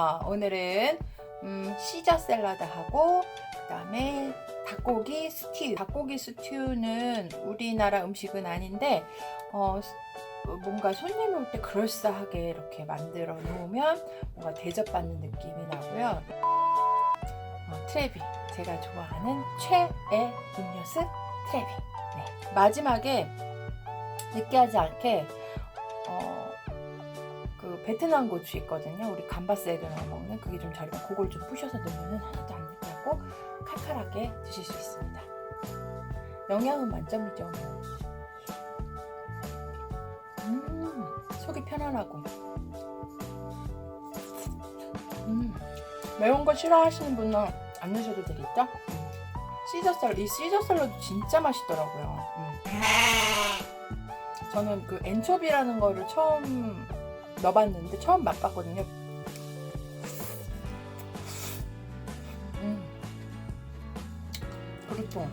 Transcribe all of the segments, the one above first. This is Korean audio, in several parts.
어, 오늘은 음, 시저 샐러드하고 그 다음에 닭고기 스튜. 닭고기 스튜는 우리나라 음식은 아닌데 어, 스- 어, 뭔가 손님이 올 때 그럴싸하게 이렇게 만들어 놓으면 뭔가 대접받는 느낌이 나고요. 어, 트레비 제가 좋아하는 최애 음료수 트레비. 네. 마지막에 느끼하지 않게 어, 그 베트남 고추 있거든요. 우리 감바스에도 넣어 먹는 그게 좀 저렴. 그걸 좀 부셔서 넣으면 하나도 안 느끼하고 칼칼하게 드실 수 있습니다. 영양은 만점이죠. 뭐. 음, 속이 편안하고. 음, 매운 거 싫어하시는 분은 안 넣으셔도 되겠죠? 음. 시저 샐러드, 이 시저 샐러드 진짜 맛있더라고요. 음. 저는 그 엔초비라는 거를 처음 넣어봤는데 처음 맛봤거든요. 음. 그렇죠.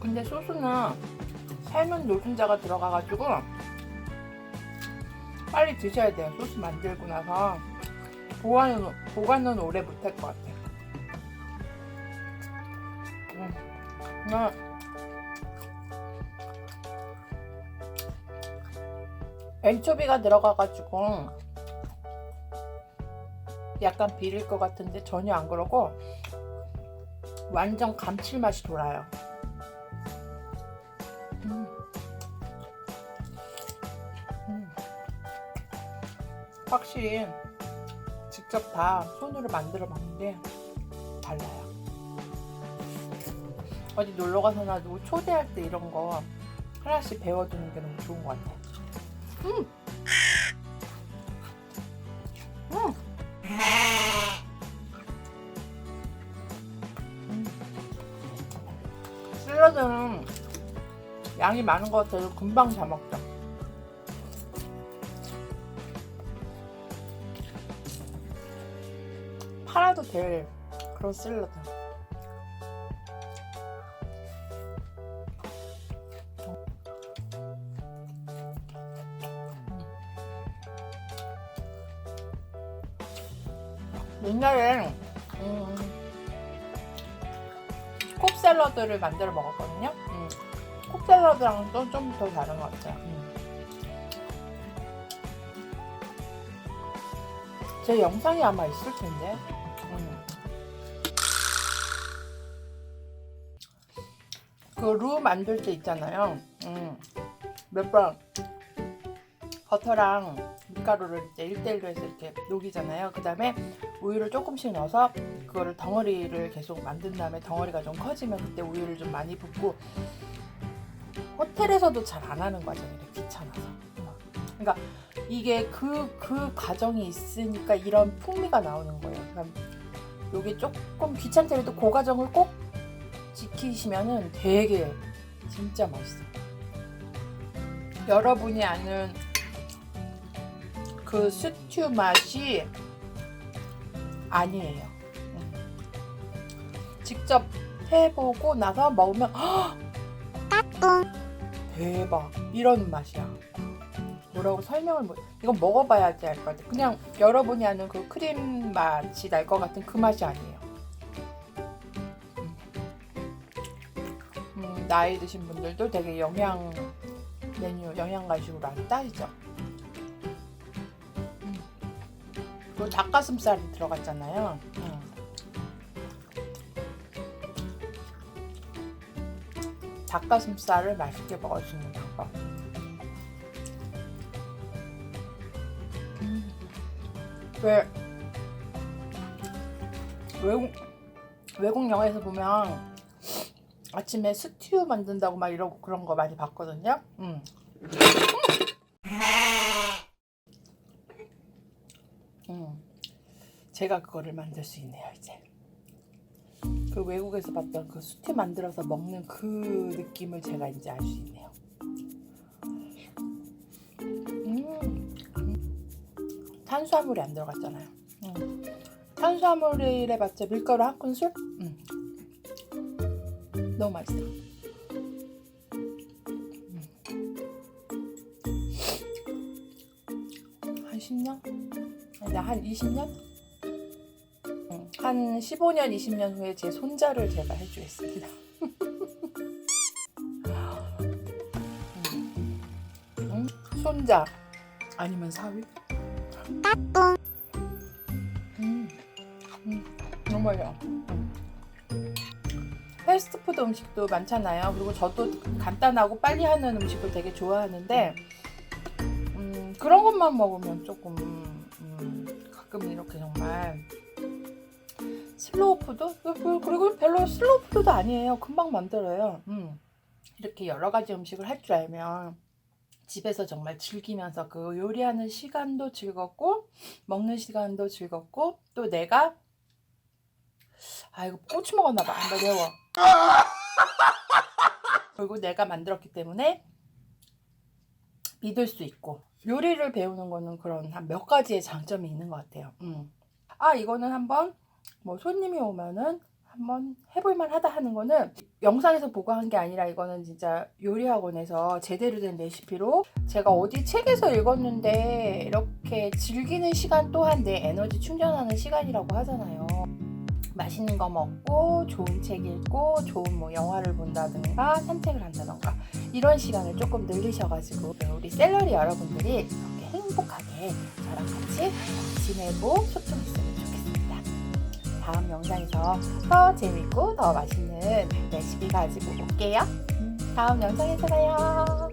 근데 소스는 삶은 노른자가 들어가가지고 빨리 드셔야 돼요. 소스 만들고 나서 보관은, 보관은 오래 못할 것 같아요. 나 엔초비가 들어가가지고 약간 비릴 것 같은데 전혀 안 그러고 완전 감칠맛이 돌아요. 음. 음. 확실히 직접 다 손으로 만들어 먹는데 달라요. 어디 놀러 가서나 누구 초대할 때 이런 거 하나씩 배워두는 게 너무 좋은 것 같아. 음. 음. 음. 샐러드는 양이 많은 것 같아도 금방 다 먹죠. 팔아도 될 그런 샐러드. 옛날에 음, 콕 샐러드를 만들어 먹었거든요. 음, 콕 샐러드랑 좀좀더 다른 것 같아요. 음. 제 영상이 아마 있을 텐데. 음. 그루 만들 때 있잖아요. 음. 몇 번 버터랑 밀가루를 이제 1대1로 해서 이렇게 녹이잖아요. 그 다음에 우유를 조금씩 넣어서 그거를 덩어리를 계속 만든 다음에 덩어리가 좀 커지면 그때 우유를 좀 많이 붓고 호텔에서도 잘 안 하는 과정이래 귀찮아서. 그러니까 이게 그, 그 과정이 있으니까 이런 풍미가 나오는 거예요. 그러니까 요게 조금 귀찮더라도 그 과정을 꼭 지키시면은 되게 진짜 맛있어요. 여러분이 아는 그 스튜 맛이 아니에요. 음. 직접 해보고 나서 먹으면 헉! 대박 이런 맛이야. 뭐라고 설명을 못. 이건 먹어봐야지 알 것 같아. 그냥 여러분이 아는 그 크림 맛이 날 것 같은 그 맛이 아니에요. 음. 음, 나이 드신 분들도 되게 영양 메뉴 영양 간식으로 많이 따지죠. 또 닭가슴살이 들어갔잖아요. 음. 닭가슴살을 맛있게 먹을 수 있는 방법. 음. 왜 외국 외국 영화에서 보면 아침에 스튜 만든다고 막 이러고 그런 거 많이 봤거든요. 음. 음. 제가 그거를 만들 수 있네요 이제. 그 외국에서 봤던 그 수티 만들어서 먹는 그 느낌을 제가 이제 알 수 있네요. 음, 탄수화물이 안 들어갔잖아요. 음. 탄수화물이래 봤자 밀가루 한 큰술? 음. 너무 맛있어. 음. 한 10년? 냥한 20년? 음, 한 15년, 20년 후에 제 손자를 제가 해주겠습니다. 음, 음, 손자 아니면 사위? 음, 음, 너무 맛있어. 음. 패스트푸드 음식도 많잖아요. 그리고 저도 간단하고 빨리 하는 음식을 되게 좋아하는데 음, 그런 것만 먹으면 조금 음, 가끔 이렇게 정말 슬로우 푸드 그- 그리고 별로 슬로우 푸드도 아니에요. 금방 만들어요. 음, 이렇게 여러 가지 음식을 할 줄 알면 집에서 정말 즐기면서 그 요리하는 시간도 즐겁고 먹는 시간도 즐겁고 또 내가 아 이거 꼬치 먹었나 봐. 안 매워. 그리고 내가 만들었기 때문에 믿을 수 있고 요리를 배우는 거는 그런 한 몇 가지의 장점이 있는 것 같아요. 음. 아 이거는 한번 뭐 손님이 오면은 한번 해볼만 하다 하는 거는 영상에서 보고 한 게 아니라 이거는 진짜 요리 학원에서 제대로 된 레시피로 제가 어디 책에서 읽었는데 이렇게 즐기는 시간 또한 내 에너지 충전하는 시간이라고 하잖아요. 맛있는 거 먹고 좋은 책 읽고 좋은 뭐 영화를 본다든가 산책을 한다던가 이런 시간을 조금 늘리셔가지고 우리 셀러리 여러분들이 이렇게 행복하게 저랑 같이 지내고 소통했으면 좋겠습니다. 다음 영상에서 더 재밌고 더 맛있는 레시피 가지고 올게요. 음, 다음 영상에서 봐요.